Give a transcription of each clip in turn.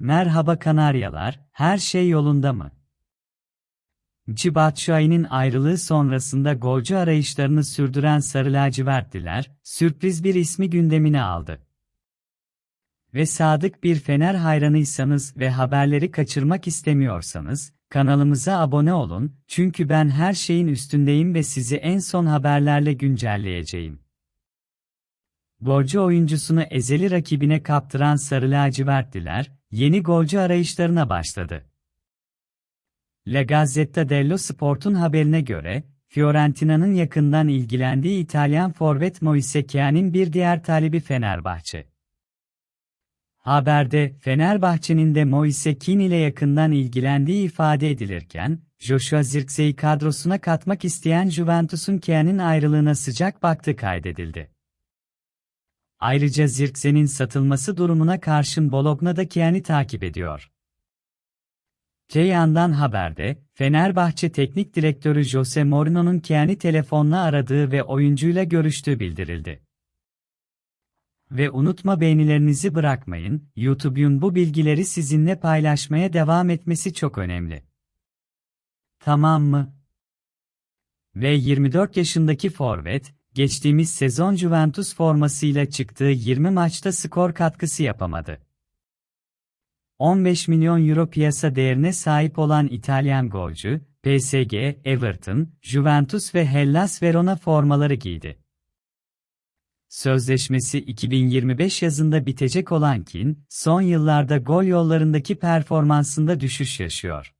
Merhaba Kanaryalar, her şey yolunda mı? Michy Batshuayi'nin ayrılığı sonrasında golcü arayışlarını sürdüren Sarı Lacivertliler, sürpriz bir ismi gündemine aldı. Ve sadık bir Fener hayranıysanız ve haberleri kaçırmak istemiyorsanız, kanalımıza abone olun, çünkü ben her şeyin üstündeyim ve sizi en son haberlerle güncelleyeceğim. Golcü oyuncusunu ezeli rakibine kaptıran Sarı Lacivertliler, yeni golcü arayışlarına başladı. La Gazzetta dello Sport'un haberine göre, Fiorentina'nın yakından ilgilendiği İtalyan forvet Moise Kean'in bir diğer talibi Fenerbahçe. Haberde, Fenerbahçe'nin de Moise Kean ile yakından ilgilendiği ifade edilirken, Joshua Zirkse'yi kadrosuna katmak isteyen Juventus'un Kean'in ayrılığına sıcak baktığı kaydedildi. Ayrıca Zirkse'nin satılması durumuna karşın Bologna da Kean'i takip ediyor. Ceyhan'dan haberde, Fenerbahçe Teknik Direktörü Jose Mourinho'nun Kean'i telefonla aradığı ve oyuncuyla görüştüğü bildirildi. Ve unutma beğenilerinizi bırakmayın, YouTube'un bu bilgileri sizinle paylaşmaya devam etmesi çok önemli. Tamam mı? Ve 24 yaşındaki forvet, geçtiğimiz sezon Juventus formasıyla çıktığı 20 maçta skor katkısı yapamadı. 15 milyon euro piyasa değerine sahip olan İtalyan golcü, PSG, Everton, Juventus ve Hellas Verona formaları giydi. Sözleşmesi 2025 yazında bitecek olan Kin, son yıllarda gol yollarındaki performansında düşüş yaşıyor.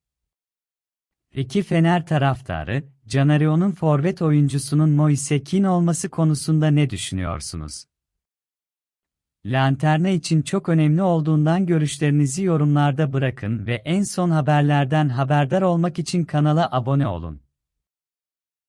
Peki Fener taraftarı, Canario'nun forvet oyuncusunun Moise Kean olması konusunda ne düşünüyorsunuz? Lanterna için çok önemli olduğundan görüşlerinizi yorumlarda bırakın ve en son haberlerden haberdar olmak için kanala abone olun.